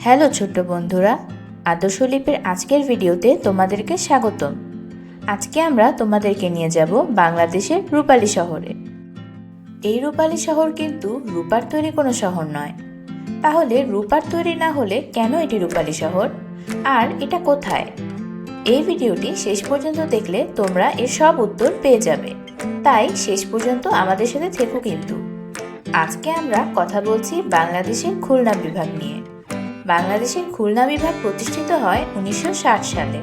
Hello ছোট্ট বন্ধুরা, আদর্শ লিপির আজকের ভিডিওতে তোমাদেরকে স্বাগতম। আজকে আমরা তোমাদেরকে নিয়ে যাব বাংলাদেশের রূপালী শহরে। এই রূপালী শহর কিন্তু রূপার তৈরি কোনো শহর নয়। তাহলে রূপার তৈরি না হলে কেন এটি রূপালী শহর? আর এটা কোথায়? এই ভিডিওটি শেষ পর্যন্ত দেখলে তোমরা এর সব উত্তর পেয়ে যাবে। তাই শেষ পর্যন্ত আমাদের সাথে থেকো কিন্তু। আজকে আমরা কথা বলছি বাংলাদেশের খুলনা বিভাগ নিয়ে। বাংলাদেশের খুলনা বিভাগ প্রতিষ্ঠিত হয় উনিশশো ষাট সালে।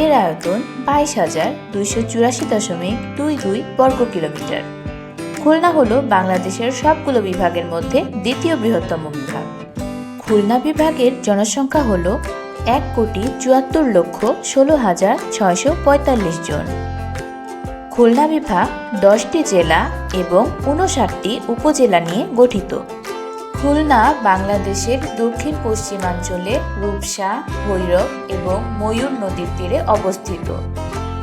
এর আয়তন বাইশ হাজার দুইশো চুরাশি দশমিক দুই দুই বর্গ কিলোমিটার। খুলনা হলো বাংলাদেশের সবগুলো বিভাগের মধ্যে দ্বিতীয় বৃহত্তম বিভাগ। খুলনা বিভাগের জনসংখ্যা হল এক কোটি চুয়াত্তর লক্ষ ষোলো হাজার ছয়শো পঁয়তাল্লিশ জন। খুলনা বিভাগ দশটি জেলা এবং উনষাটটি উপজেলা নিয়ে গঠিত। খুলনা বাংলাদেশের দক্ষিণ পশ্চিমাঞ্চলে রূপসা, ভৈরব এবং ময়ূর নদীর তীরে অবস্থিত।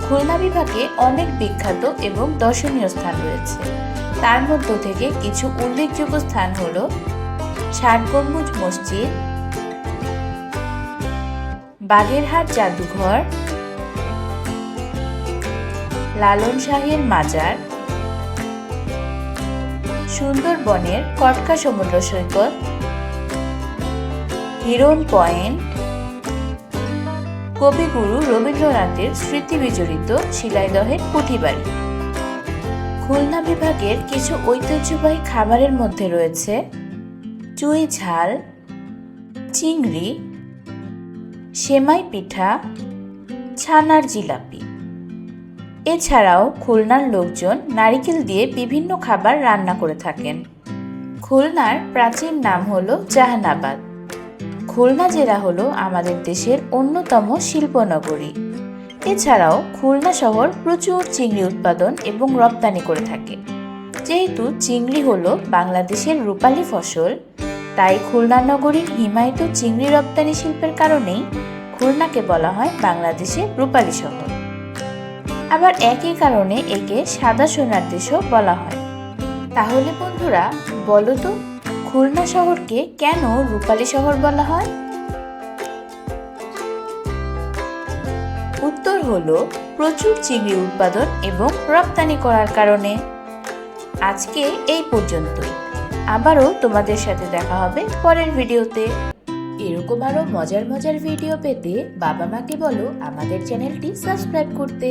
খুলনা বিভাগে অনেক বিখ্যাত এবং দর্শনীয় স্থান রয়েছে। তার মধ্য থেকে কিছু উল্লেখযোগ্য স্থান হল ষাট গম্বুজ মসজিদ, বাগেরহাট জাদুঘর লালন শাহের মাজার সুন্দরবনের কটকা সমুদ্র সৈকত হিরন পয়েন্ট, কবিগুরু রবীন্দ্রনাথের স্মৃতি বিজড়িত শিলাইদহের কুঠিবাড়ি খুলনা বিভাগের কিছু ঐতিহ্যবাহী খাবারের মধ্যে রয়েছে চুই ঝাল, চিংড়ি, সেমাই পিঠা, ছানার জিলাপি। এছাড়াও খুলনার লোকজন নারিকেল দিয়ে বিভিন্ন খাবার রান্না করে থাকেন। খুলনার প্রাচীন নাম হলো জাহানাবাদ। খুলনা জেলা হলো আমাদের দেশের অন্যতম শিল্পনগরী। এছাড়াও খুলনা শহর প্রচুর চিংড়ি উৎপাদন এবং রপ্তানি করে থাকে। যেহেতু চিংড়ি হলো বাংলাদেশের রূপালী ফসল, তাই খুলনা নগরীর হিমায়িত চিংড়ি রপ্তানি শিল্পের কারণেই খুলনাকে বলা হয় বাংলাদেশের রূপালী শহর। আবার একই কারণে একে সাদা সোনার দেশও বলা হয়। তাহলে বন্ধুরা, বলো তো, খুলনা শহরকে কেন রূপালী শহর বলা হয়? উত্তর হলো, প্রচুর চিংড়ি উৎপাদন এবং রপ্তানি করার কারণে। আজকে এই পর্যন্তই। আবারও তোমাদের সাথে দেখা হবে পরের ভিডিওতে। এরকম আরও মজার মজার ভিডিও পেতে বাবা মাকে বলো আমাদের চ্যানেলটি সাবস্ক্রাইব করতে।